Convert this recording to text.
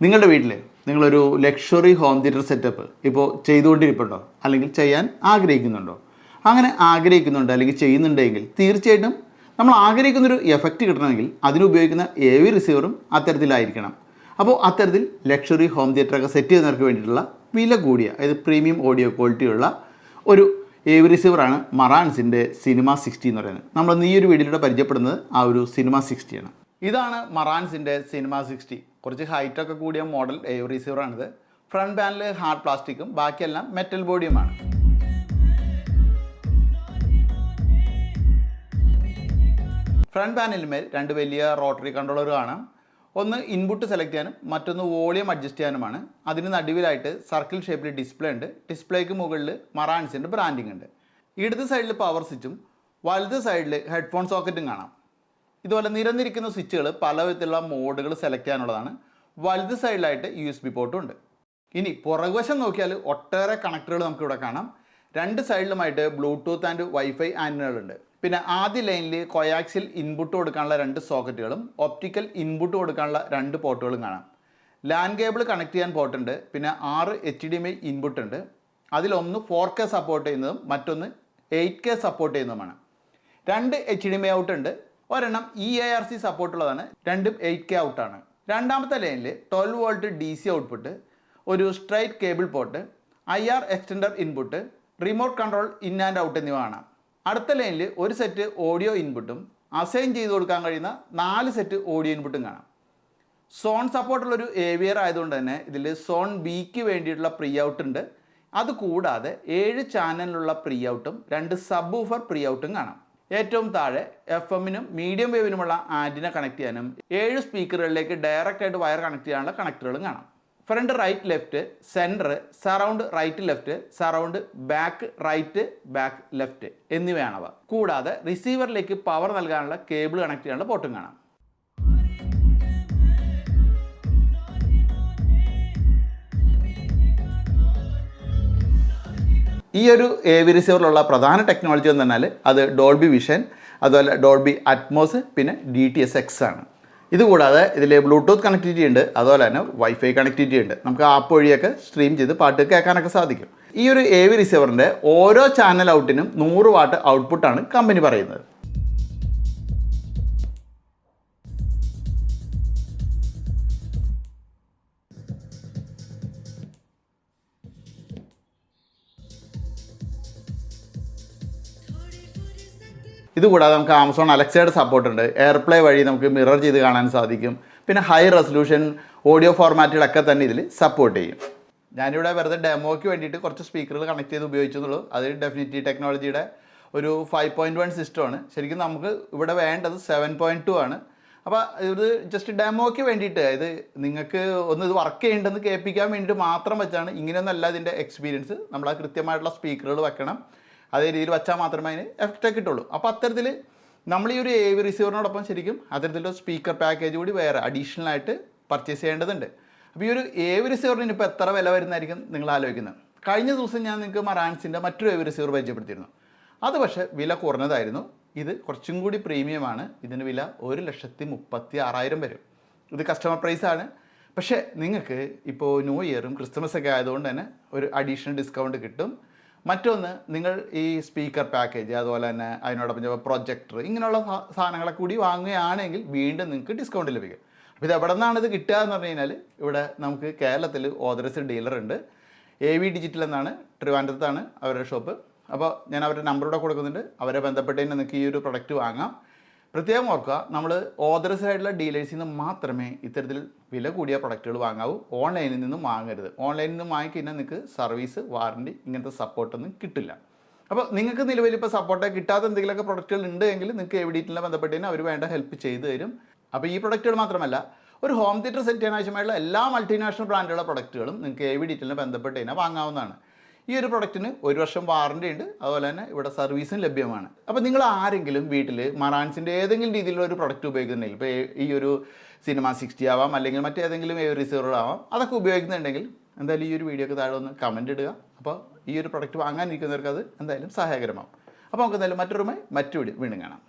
നിങ്ങളുടെ വീട്ടിൽ നിങ്ങളൊരു ലക്ഷറി ഹോം തിയേറ്റർ സെറ്റപ്പ് ഇപ്പോൾ ചെയ്തുകൊണ്ടിരിപ്പുണ്ടോ? അല്ലെങ്കിൽ ചെയ്യാൻ ആഗ്രഹിക്കുന്നുണ്ടോ? അങ്ങനെ ആഗ്രഹിക്കുന്നുണ്ട് അല്ലെങ്കിൽ ചെയ്യുന്നുണ്ടെങ്കിൽ തീർച്ചയായിട്ടും നമ്മൾ ആഗ്രഹിക്കുന്നൊരു എഫക്റ്റ് കിട്ടണമെങ്കിൽ അതിനുപയോഗിക്കുന്ന എ വി റിസീവറും അത്തരത്തിലായിരിക്കണം. അപ്പോൾ അത്തരത്തിൽ ലക്ഷറി ഹോം തിയേറ്ററൊക്കെ സെറ്റ് ചെയ്യുന്നവർക്ക് വേണ്ടിയിട്ടുള്ള വില കൂടിയ അതായത് പ്രീമിയം ഓഡിയോ ക്വാളിറ്റിയുള്ള ഒരു എ വി റിസീവറാണ് മറാൻസിന്റെ സിനിമ സിക്സ്റ്റി എന്ന് പറയുന്നത്. നമ്മൾ ഈ ഒരു വീഡിയോയിലൂടെ പരിചയപ്പെടുന്നത് ആ ഒരു സിനിമ സിക്സ്റ്റിയാണ് ഇതാണ് മറാൻസിന്റെ സിനിമ സിക്സ്റ്റി. കുറച്ച് ഹൈറ്റൊക്കെ കൂടിയ മോഡൽ റിസീവറാണിത് ഫ്രണ്ട് പാനൽ ഹാർഡ് പ്ലാസ്റ്റിക്കും ബാക്കിയെല്ലാം മെറ്റൽ ബോഡിയുമാണ് ഫ്രണ്ട് പാനലിന്മേൽ രണ്ട് വലിയ റോട്ടറി കൺട്രോളർ കാണാം. ഒന്ന് ഇൻപുട്ട് സെലക്ട് ചെയ്യാനും മറ്റൊന്ന് വോളിയം അഡ്ജസ്റ്റ് ചെയ്യാനുമാണ്. അതിന് നടുവിലായിട്ട് സർക്കിൾ ഷേപ്പിൽ ഡിസ്പ്ലേ ഉണ്ട്. ഡിസ്പ്ലേക്ക് മുകളിൽ മറാൻസിന്റെ ബ്രാൻഡിംഗ് ഉണ്ട്. ഇടത് സൈഡിൽ പവർ സ്വിച്ചും വലത് സൈഡിൽ ഹെഡ്ഫോൺ സോക്കറ്റും കാണാം. ഇതുപോലെ നിരന്നിരിക്കുന്ന സ്വിച്ചുകൾ പല വിധത്തിലുള്ള മോഡുകൾ സെലക്ട് ചെയ്യാനുള്ളതാണ്. വലത് സൈഡിലായിട്ട് യു എസ് ബി പോർട്ടും ഉണ്ട്. ഇനി പുറകുവശം നോക്കിയാൽ ഒട്ടേറെ കണക്ടറുകൾ നമുക്കിവിടെ കാണാം. രണ്ട് സൈഡിലുമായിട്ട് ബ്ലൂടൂത്ത് ആൻഡ് വൈഫൈ ആന്റനുകളുണ്ട് പിന്നെ ആദ്യ ലൈനിൽ കൊയാക്സിൽ ഇൻപുട്ട് കൊടുക്കാനുള്ള രണ്ട് സോക്കറ്റുകളും ഒപ്റ്റിക്കൽ ഇൻപുട്ട് കൊടുക്കാനുള്ള രണ്ട് പോർട്ടുകളും കാണാം. ലാൻഡ് കേബിൾ കണക്ട് ചെയ്യാൻ പോർട്ടുണ്ട് പിന്നെ ആറ് H D M I input ഉണ്ട്. അതിലൊന്ന് ഫോർ കെ സപ്പോർട്ട് ചെയ്യുന്നതും മറ്റൊന്ന് എയ്റ്റ് കെ സപ്പോർട്ട് ചെയ്യുന്നതുമാണ്. രണ്ട് H D M I out ഉണ്ട്. ഒരെണ്ണം ഇ എ ആർ സി സപ്പോർട്ടുള്ളതാണ് രണ്ടും എയ്റ്റ് കെ ഔട്ടാണ് രണ്ടാമത്തെ ലൈനിൽ twelve volt D C output ഒരു straight cable port I R extender input remote control in and out എന്നിവ കാണാം. അടുത്ത ലൈനിൽ ഒരു സെറ്റ് ഓഡിയോ ഇൻപുട്ടും അസൈൻ ചെയ്ത് കൊടുക്കാൻ കഴിയുന്ന നാല് സെറ്റ് ഓഡിയോ ഇൻപുട്ടും കാണാം. സോൺ സപ്പോർട്ടുള്ളൊരു ഏവിയർ ആയതുകൊണ്ട് തന്നെ ഇതിൽ സോൺ ബിക്ക് വേണ്ടിയിട്ടുള്ള പ്രീ ഔട്ട് ഉണ്ട് അതുകൂടാതെ ഏഴ് ചാനലിലുള്ള പ്രീ ഔട്ടും രണ്ട് സബ് ഊഫർ പ്രീ ഔട്ടും കാണാം. ഏറ്റവും താഴെ എഫ് എമ്മിനും മീഡിയം വേവിനുമുള്ള ആന്റിന കണക്ട് ചെയ്യാനും ഏഴ് സ്പീക്കറുകളിലേക്ക് ഡയറക്റ്റ് ആയിട്ട് വയർ കണക്ട് ചെയ്യാനുള്ള കണക്ടറുകളും കാണാം. Front right left centre surround right left surround back right back left എന്നിവയാണവ. കൂടാതെ റിസീവറിലേക്ക് പവർ നൽകാനുള്ള കേബിൾ കണക്ട് ചെയ്യാനുള്ള പോർട്ടും കാണാം. ഈ ഒരു എ വി റിസീവറിലുള്ള പ്രധാന ടെക്നോളജി എന്ന് പറഞ്ഞാൽ അത് ഡോൾബി വിഷൻ അതുപോലെ ഡോൾബി അറ്റ്മോസ് പിന്നെ ഡി ടി എസ് എക്സ് ആണ്. ഇതുകൂടാതെ ഇതിൽ ബ്ലൂടൂത്ത് കണക്ടിവിറ്റി ഉണ്ട് അതുപോലെ തന്നെ വൈഫൈ കണക്ടിവിറ്റി ഉണ്ട്. നമുക്ക് ആപ്പ് വഴിയൊക്കെ സ്ട്രീം ചെയ്ത് പാട്ട് കേൾക്കാനൊക്കെ സാധിക്കും. ഈ ഒരു എ വി റിസീവറിന്റെ ഓരോ ചാനൽ ഔട്ടിനും നൂറ് വാട്ട് ഔട്ട്പുട്ടാണ് കമ്പനി പറയുന്നത്. ഇതുകൂടാതെ നമുക്ക് ആമസോൺ അലക്സയുടെ സപ്പോർട്ട് ഉണ്ട്. എയർപ്ലേ വഴി നമുക്ക് മിറർ ചെയ്ത് കാണാൻ സാധിക്കും. പിന്നെ ഹൈ റെസൊല്യൂഷൻ ഓഡിയോ ഫോർമാറ്റുകളൊക്കെ തന്നെ ഇതിൽ സപ്പോർട്ട് ചെയ്യും. ഞാനിവിടെ വെറുതെ ഡെമോയ്ക്ക് വേണ്ടിയിട്ട് കുറച്ച് സ്പീക്കറുകൾ കണക്ട് ചെയ്ത് ഉപയോഗിച്ചെന്നുള്ളൂ അത് ഡെഫിനിറ്റി ടെക്നോളജിയുടെ ഒരു ഫൈവ് പോയിന്റ് വൺ സിസ്റ്റമാണ് ശരിക്കും നമുക്ക് ഇവിടെ വേണ്ടത് സെവൻ പോയിന്റ് ടു ആണ്. അപ്പോൾ ഇത് ജസ്റ്റ് ഡെമോയ്ക്ക് വേണ്ടിയിട്ട് അതായത് നിങ്ങൾക്ക് ഒന്ന് ഇത് വർക്ക് ചെയ്യേണ്ടെന്ന് കേൾപ്പിക്കാൻ വേണ്ടിയിട്ട് മാത്രം വെച്ചാണ് ഇങ്ങനെയൊന്നല്ല ഇതിന്റെ എക്സ്പീരിയൻസ് നമ്മൾ ആ കൃത്യമായിട്ടുള്ള സ്പീക്കറുകൾ വെക്കണം. അതേ രീതിയിൽ വച്ചാൽ മാത്രമേ അതിന് എഫക്റ്റ് കിട്ടുള്ളൂ. അപ്പോൾ അത്തരത്തിൽ നമ്മൾ ഈ ഒരു എ വി റിസീവറിനോടൊപ്പം ശരിക്കും അത്തരത്തിലുള്ള സ്പീക്കർ പാക്കേജ് കൂടി വേറെ അഡീഷണൽ ആയിട്ട് പർച്ചേസ് ചെയ്യേണ്ടതുണ്ട്. അപ്പോൾ ഈ ഒരു എ വി റിസീവറിന് ഇപ്പോൾ എത്ര വില വരുന്നതായിരിക്കും നിങ്ങൾ ആലോചിക്കുന്നത്? കഴിഞ്ഞ ദിവസം ഞാൻ നിങ്ങൾക്ക് മറാൻസിന്റെ മറ്റൊരു എ വി റിസീവർ പരിചയപ്പെടുത്തിയിരുന്നു. അത് പക്ഷേ വില കുറഞ്ഞതായിരുന്നു. ഇത് കുറച്ചും കൂടി പ്രീമിയമാണ് ഇതിന് വില ഒരു ലക്ഷത്തി മുപ്പത്തി ആറായിരം വരും. ഇത് കസ്റ്റമർ പ്രൈസാണ് പക്ഷേ നിങ്ങൾക്ക് ഇപ്പോൾ ന്യൂ ഇയറും ക്രിസ്മസ് ഒക്കെ ആയതുകൊണ്ട് തന്നെ ഒരു അഡീഷണൽ ഡിസ്കൗണ്ട് കിട്ടും. മറ്റൊന്ന് നിങ്ങൾ ഈ സ്പീക്കർ പാക്കേജ് അതുപോലെ തന്നെ അതിനോടൊപ്പം പ്രൊജക്ടർ ഇങ്ങനെയുള്ള സാധനങ്ങളെ കൂടി വാങ്ങുകയാണെങ്കിൽ വീണ്ടും നിങ്ങൾക്ക് ഡിസ്കൗണ്ട് ലഭിക്കും. അപ്പോൾ ഇത് എവിടെ നിന്നാണ് ഇത് കിട്ടുക എന്ന് പറഞ്ഞു കഴിഞ്ഞാൽ ഇവിടെ നമുക്ക് കേരളത്തിൽ ഓതറൈസ്ഡ് ഡീലർ ഉണ്ട്. എ വി ഡിജിറ്റൽ എന്നാണ് ട്രിവാൻഡ്രത്താണ് അവരുടെ ഷോപ്പ് അപ്പോൾ ഞാൻ അവരുടെ നമ്പറോടെ കൊടുക്കുന്നുണ്ട്. അവരെ ബന്ധപ്പെട്ട് നിങ്ങൾക്ക് ഈ ഒരു പ്രൊഡക്റ്റ് വാങ്ങാം. പ്രത്യേകം ഓർക്കുക നമ്മൾ ഓതറൈസ്ഡ് ആയിട്ടുള്ള ഡീലേഴ്സിൽ നിന്ന് മാത്രമേ ഇത്തരത്തിൽ വില കൂടിയ പ്രൊഡക്റ്റുകൾ വാങ്ങാവൂ. ഓൺലൈനിൽ നിന്നും വാങ്ങരുത്. ഓൺലൈനിൽ നിന്ന് വാങ്ങിക്കഴിഞ്ഞാൽ നിങ്ങൾക്ക് സർവീസ് വാറണ്ടി ഇങ്ങനത്തെ സപ്പോർട്ടൊന്നും കിട്ടില്ല. അപ്പോൾ നിങ്ങൾക്ക് നിലവിൽ ഇപ്പോൾ സപ്പോർട്ട് കിട്ടാത്ത എന്തെങ്കിലുമൊക്കെ പ്രൊഡക്റ്റുകൾ ഉണ്ട് എങ്കിൽ നിങ്ങൾക്ക് എവിടെയിട്ടില്ല ബന്ധപ്പെട്ട് തന്നെ അവർ വേണ്ട ഹെൽപ്പ് ചെയ്തു തരും. അപ്പോൾ ഈ പ്രൊഡക്റ്റുകൾ മാത്രമല്ല ഒരു ഹോം തിയേറ്റർ സെറ്റ് ചെയ്യാൻ ആവശ്യമായുള്ള എല്ലാ മൾട്ടിനാഷണൽ ബ്രാൻഡുകളുടെ പ്രൊഡക്റ്റുകളും നിങ്ങൾക്ക് എ വി ഡീറ്റെയിലിനെ ബന്ധപ്പെട്ട് തന്നെ വാങ്ങാവുന്നതാണ്. ഈ ഒരു പ്രൊഡക്റ്റിന് ഒരു വർഷം വാറണ്ടി ഉണ്ട്. അതുപോലെ തന്നെ ഇവിടെ സർവീസും ലഭ്യമാണ്. അപ്പോൾ നിങ്ങൾ ആരെങ്കിലും വീട്ടിൽ മറാൻസിന്റെ ഏതെങ്കിലും രീതിയിലുള്ള ഒരു പ്രൊഡക്റ്റ് ഉപയോഗിക്കുന്നുണ്ടെങ്കിൽ ഇപ്പോൾ ഈ ഒരു സിനിമ സിക്സ്റ്റി ആവാം അല്ലെങ്കിൽ മറ്റേതെങ്കിലും ഏ റിസീവർ ആവാം അതൊക്കെ ഉപയോഗിക്കുന്നുണ്ടെങ്കിൽ എന്തായാലും ഈ ഒരു വീഡിയോക്ക് താഴെ ഒന്ന് കമന്റ് ഇടുക. അപ്പോൾ ഈ ഒരു പ്രൊഡക്റ്റ് വാങ്ങാനിരിക്കുന്നവർക്ക് അത് എന്തായാലും സഹായകരമാകും അപ്പോൾ നമുക്ക് എന്തായാലും മറ്റൊരുമായി മറ്റു വീണ്ടും കാണാം.